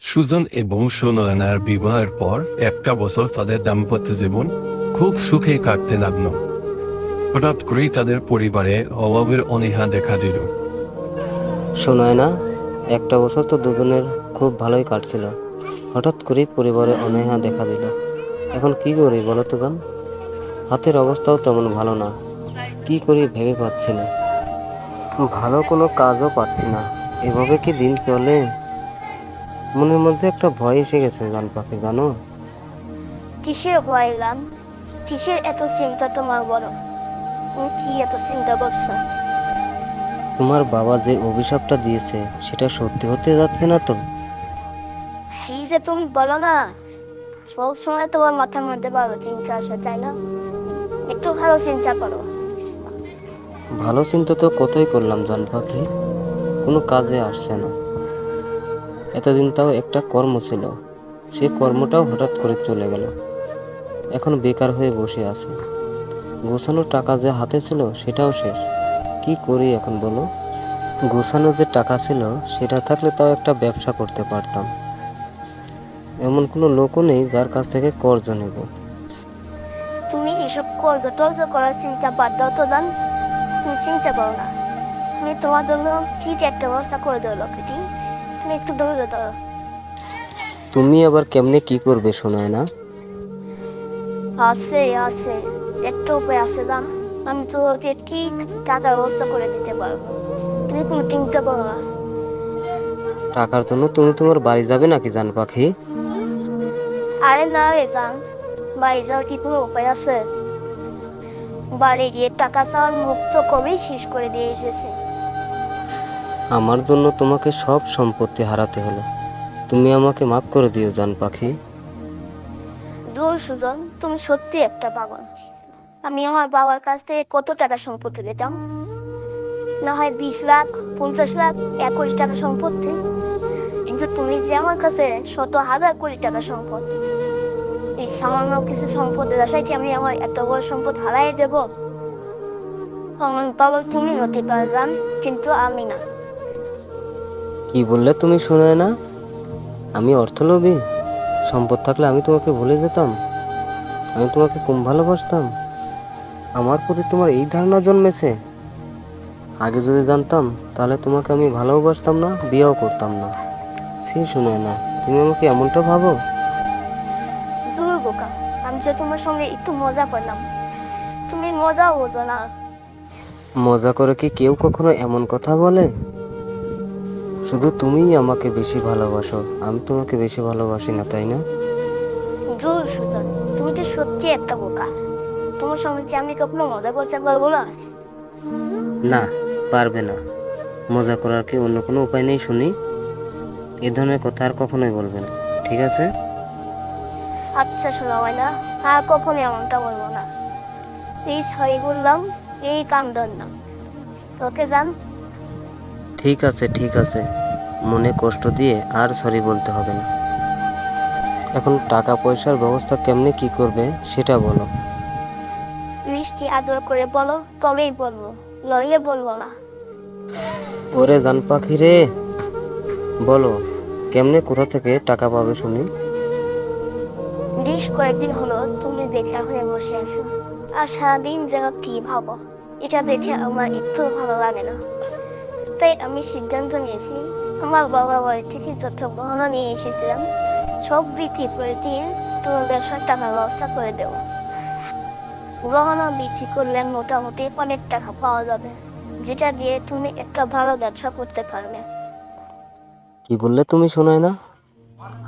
সুজন এবং সুনয়নার বিবাহের পর একটা বছর তাদের দাম্পত্য জীবন খুব সুখে কাটতে লাগল। হঠাৎ করেই তাদের পরিবারে অভাবের অনীহা দেখা দিল। শোনায় না একটা বছর তো দুজনের খুব ভালোই কাটছিল। হঠাৎ করেই পরিবারে অনীহা দেখা দিল। এখন কি করি বলো তো গান? হাতের অবস্থাও তেমন ভালো না। কি করি ভেবে পাচ্ছি না। ভালো কোনো কাজও পাচ্ছি না। এভাবে কি দিন চলে? মনের মধ্যে একটা ভয় এসে গেছে জান পাখি জানো? কিসের ভয় গান কিসের এত চিন্তা তোমার বড়? তুমি কি এত চিন্তা করছ? তোমার বাবা যে অভিশাপটা দিয়েছে সেটা সত্যি হতে যাচ্ছে না তো? এই যে তুমি বলো না সব সময় তোমার মাথার মধ্যে ভালো চিন্তা আসে তাই না? একটু ভালো চিন্তা করো। ভালো চিন্তা তো কতই করলাম জান পাখি কোনো কাজে আসছে না। এতদিন তাও একটা কর্ম ছিল। সেই কর্মটাও হঠাৎ করে চলে গেল। এখন বেকার হয়ে বসে আছে। গোছানো টাকা যে হাতে ছিল, সেটাও শেষ। কি করি এখন বলো? গোছানো যে টাকা ছিল, সেটা থাকলে তাও একটা ব্যবসা করতে পারতাম। এমন কোনো লোকও নেই যার কাছ থেকে কর্জ নেব। তুমি এসব কর্জ টর্জ করার চিন্তা বাদ দাও তো দান তুমি চিন্তা করো না। তুমি তোমার জন্য ঠিক একটা ব্যবস্থা করে দেবো, লোকটি। তুমি একটু ধৈর্য ধরো তুমি আবার কেমনে কি করবে শোনায় না আছে আছে। একটা উপায় আছে জান। আমি তোমাকে ঠিক টাকার ব্যবস্থা করে দিতে পারব। তুমি কোনো চিন্তা করো না। টাকার জন্য তুমি তোমার বাড়ি যাবে নাকি জান পাখি? আরে না রে জান। বাড়ি যাওয়ার কি কোনো উপায় আছে? বাড়ি গিয়ে টাকা চাওয়ার মুখ তো কবেই শেষ করে দিয়ে এসেছে। আমার জন্য তোমাকে সব সম্পত্তি হারাতে হলো। তুমি আমাকে মাফ করে দিও, জান পাখি। দূর সুজন, তুমি সত্যি একটা পাগল। আমি আমার বাবার কাছ থেকে কত টাকা সম্পত্তি পেতাম? না হয় বিশ লাখ, পঞ্চাশ লাখ, এক কোটি টাকা সম্পত্তি। কিন্তু তুমি যে আমার কাছে শত হাজার কোটি টাকা সম্পদ, এই সামান্য কিছু সম্পদের আশায় কি আমি আমার এত বড় সম্পদ হারাই দেব। আমার বাবা তুমি হতে পারো জান কিন্তু আমি না। কি বললে তুমি শোনায় না? আমি অর্থলোভী। সম্পদ থাকলে আমি তোমাকে ভুলে যেতাম। আমি তোমাকে কম ভালোবাসতাম। আমার প্রতি তোমার এই ধারণা জন্মেছে। আগে যদি জানতাম তাহলে তোমাকে আমি ভালোবাসতাম না বিয়েও করতাম না। সে শোনায় না। তুমি আমাকে এমনটা ভাবো? দূর বোকা। আমি যে তোমার সঙ্গে একটু মজা করলাম। তুমি মজাও বোঝো না। মজা করে কি কেউ কখনো এমন কথা বলে? শুধু তুমিই আমাকে বেশি ভালোবাসো। আমি তোমাকে বেশি ভালোবাসি না তাই না? দূর সুজন। তুমি তো সত্যি একটা বোকা। তোমার সঙ্গে কি আমি কখনো মজা করতে পারব না? না পারবে না। মজা করার কি অন্য কোনো উপায় নেই শুনি? এ ধরনের কথা আর কখনোই বলবে না ঠিক আছে? আচ্ছা শোনা হয় না আর কখনো এমনটা বলব না। এই সরি বললাম এই কাম ধরলাম তোকে জান? ঠিক আছে ঠিক আছে। মনে কষ্ট দিয়ে আর সরি বলতে হবে না। এখন টাকা পয়সার ব্যবস্থা কেমনে কি করবে সেটা বলো। মিষ্টি আদর করে বলো তবেই বলব লইলে বলব না। ওরে জান পাখি রে। বলো কেমনে কোথা থেকে টাকা পাবে শুনি। বেশ কয়েকদিন হলো তুমি বেকার হয়ে বসে আছো আর সারাদিন যেন কি ভাবো এটা দেখে আমার একটু ভালো লাগে না। তাই আমি সিদ্ধান্ত নিয়েছি আমার বাবা বাড়ি থেকে যত গহনা নিয়ে এসেছিলাম সব বিক্রি করে দিয়ে তোমার ব্যবসার টাকার ব্যবস্থা করে দেবো। গহনা বিক্রি করলে মোটামুটি অনেক টাকা পাওয়া যাবে যেটা দিয়ে তুমি একটা ভালো ব্যবসা করতে পারবে। কি বললে তুমি শোনায় না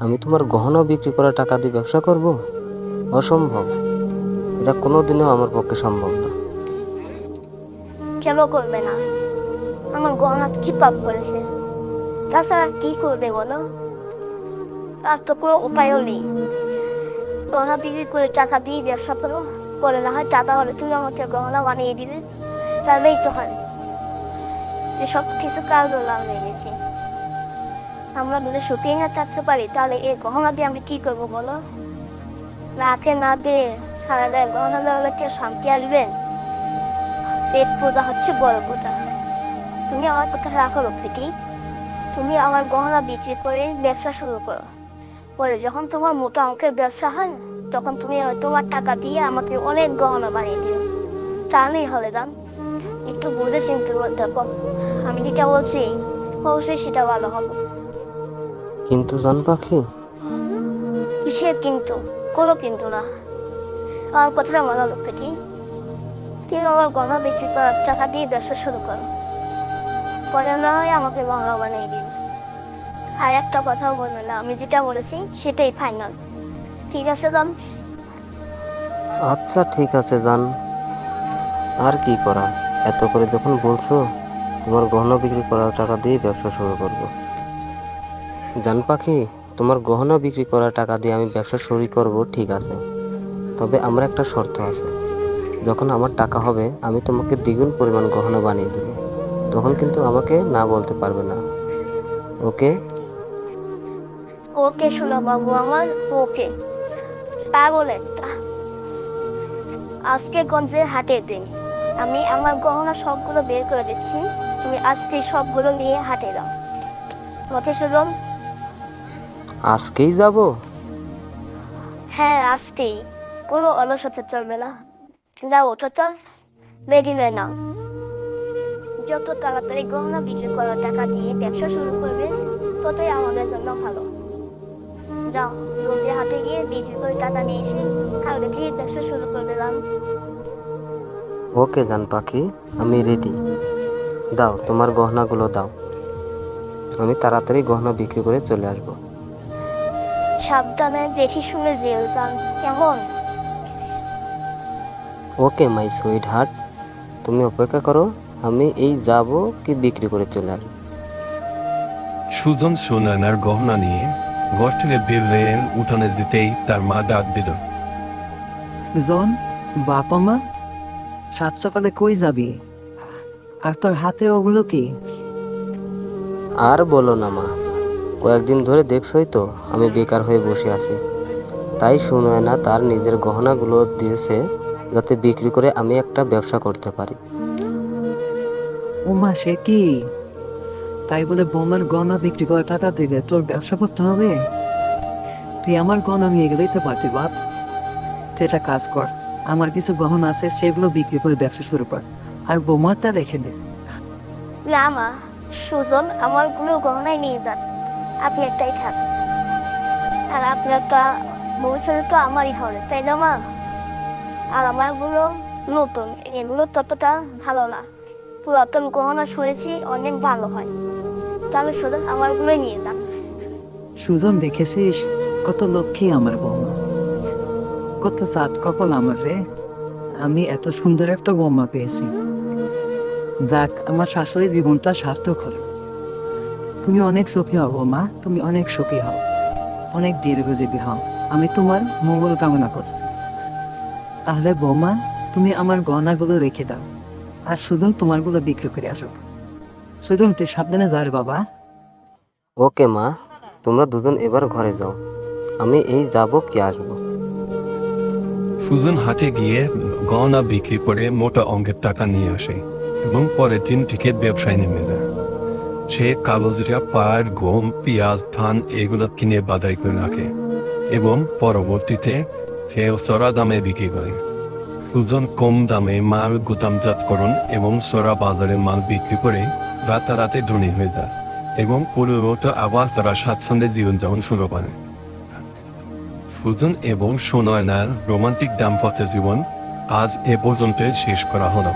আমি তোমার গহনা বিক্রি করা টাকা দিয়ে ব্যবসা করব? অসম্ভব। এটা কোনোদিনও আমার পক্ষে সম্ভব না। কেন করবে না? আমার গহনা কি পাপ করেছে? তাছাড়া কি করবে বলো তার তো কোনো উপায়ও নেই গহনা বিক্রি করে টাকা দিয়ে ব্যবসা করো করে না হয় টাকা হলে তুমি আমাকে গহনা বানিয়ে দিবে তাহলেই তো হয় সব কিছু কাজও লাভ হয়ে গেছে আমরা যদি সুখে না থাকতে পারি তাহলে এই গহনা দিয়ে আমি কি করব বলো রাখে না দিয়ে সারা গায়ে গহনা দেওয়ালে কেউ শান্তি আসবে পেট পূজা হচ্ছে বড় পূজা তুমি আমার কথা রাখো লক্ষ্মীটি তুমি আমার গহনা বিক্রি করে ব্যবসা শুরু করো। পরে যখন তোমার মোটা অঙ্কের ব্যবসা হয় তখন তুমি তোমার টাকা দিয়ে আমাকে অনেক গহনা বানিয়ে দিও। তা নেই হলে যান একটু বুঝে চিন্তা করতে আমি যেটা বলছি অবশ্যই সেটা ভালো হবে। কিন্তু জান পাখি? কিসের কিন্তু? কোনো কিন্তু না। আমার কথাটা মনে হলো কি তুমি আমার গহনা বিক্রি করার টাকা দিয়ে ব্যবসা শুরু করো। পরে না হয় আমাকে গহনা বানিয়ে দিন। আর একটা কথাও বলবে না, আমি যেটা বলেছি সেটাই ফাইনাল ঠিক আছে যান আচ্ছা ঠিক আছে, জান। আর কি করা? এত করে যখন বলছো, তোমার গহনা বিক্রি করার টাকা দিয়ে ব্যবসা শুরু করব। জান পাখি, তোমার গহনা বিক্রি করার টাকা দিয়ে আমি ব্যবসা শুরু করব, ঠিক আছে। তবে আমার একটা শর্ত আছে। যখন আমার টাকা হবে, আমি তোমাকে দ্বিগুণ পরিমাণ গহনা বানিয়ে দেবো। তখন কিন্তু আমাকে না বলতে পারবে না। ওকে? ওকে শোনো বাবু আমার ওকে। পাগল একটা আজকে গঞ্জে হাটের দিন। আমি আমার গহনা সবগুলো বের করে দিচ্ছি। তুমি আজকে সবগুলো নিয়ে হাটে দাও ওকে সুজন আজকেই যাব? হ্যাঁ আজকেই। কোনো অলসতা চলবে না। যাও ওঠো তো রেডি নাও। যত তাড়াতাড়ি গহনা বিক্রি করার টাকা দিয়ে ব্যবসা শুরু করবে ততই আমাদের জন্য ভালো। যাও রোজে হাটে গিয়ে বিক্রি করে টাকা নিয়ে এসে কালকে থেকে ব্যবসা শুরু করে দিলাম ওকে জান পাখি আমি রেডি দাও তোমার গহনাগুলো দাও। আমি তাড়াতাড়ি গহনা বিক্রি করে চলে আসব। সাবধানে দেখি শুনে যেও যান কেমন? ওকে মাই সুইট হার্ট তুমি অপেক্ষা করো। আমি এই যাব কি বিক্রি করে চলে আসব। সুজন সোনানার গহনা নিয়ে ঘর থেকে উঠানে যেতেই তার মা ডাক দিল। জন বাপা মা সাত সকালে কই যাবি? আর তোর হাতে ওগুলো কি? আর বলো না মা কয়েকদিন ধরে দেখছোই তো আমি বেকার হয়ে বসে আছি। তাই শুনোয় না তার নিজের গহনাগুলো দিয়েছে যাতে বিক্রি করে আমি একটা ব্যবসা করতে পারি। ও মা সে কি? তাই বলে বোমার গহনা বিক্রি করে টাকা দিলে তোর ব্যবসা করতে হবে? তুই আমার গহনা নিয়ে গেলেই তো পারতি বাপ একটা কাজ কর, আমার কিছু গহনা আছে, সেগুলো বিক্রি করে ব্যবসা শুরু কর, আর বোমারটা রেখে দে। না মা, সুজন আমারগুলো গহনায় নিয়ে যান। আপনি একটাই থাক। আর আপনার তো ভবিষ্যতে তো আমারই হবে, তাই না মা? আর আমারগুলো নতুন, এগুলো ততটা ভালো না। পুরাতন গহনা শুনেছি অনেক ভালো হয় তাহলে শুধু আমার গুলোই নিয়ে যান সুজন, দেখেছিস? কত লক্ষ্মী আমার বৌমা কত সাত কপাল আমার রে। আমি এত সুন্দর একটা বৌমা পেয়েছি। যাক, আমার শাশুড়ি জীবনটা সার্থক হলো। তুমি অনেক সুখী হও বৌমা তুমি অনেক সুখী হও। অনেক দীর্ঘজীবী হও। আমি তোমার মঙ্গল কামনা করছি। তাহলে বৌমা তুমি আমার গহনাগুলো রেখে দাও। আর সুজন তোমারগুলো বিক্রি করে আসো। সুজন তুই সাবধানে যার বাবা। ওকে মা তোমরা দুজন এবার ঘরে যাও। আমি এই যাব কি আসব? সুজন হাটে গিয়ে গহনা বিক্রি করে মোটা অঙ্কের টাকা নিয়ে আসে এবং পরের দিন থেকে ব্যবসায় নেমে যায়। সে কাগজটা পাট গম পেঁয়াজ ধান এগুলো কিনে বাদাই করে রাখে এবং পরবর্তীতে সে সরা দামে বিক্রি করে। সুজন কম দামে মাল গুদামজাতকরণ এবং সরা বাজারে মাল বিক্রি করে রাতারাতি ধনী হয়ে যায় এবং পরিবর্ত আবার তারা স্বাচ্ছন্দ্যে জীবনযাপন শুরু করে। সুজন এবং সোনয়নার রোমান্টিক দাম্পত্য জীবন আজ এ পর্যন্ত শেষ করা হলো।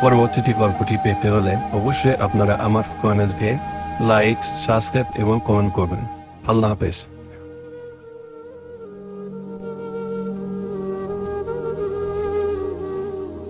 পরবর্তীটি গল্পটি পেতে হলে অবশ্যই আপনারা আমার চ্যানেলকে লাইক, সাবস্ক্রাইব এবং কমেন্ট করবেন। আল্লাহ হাফেজ।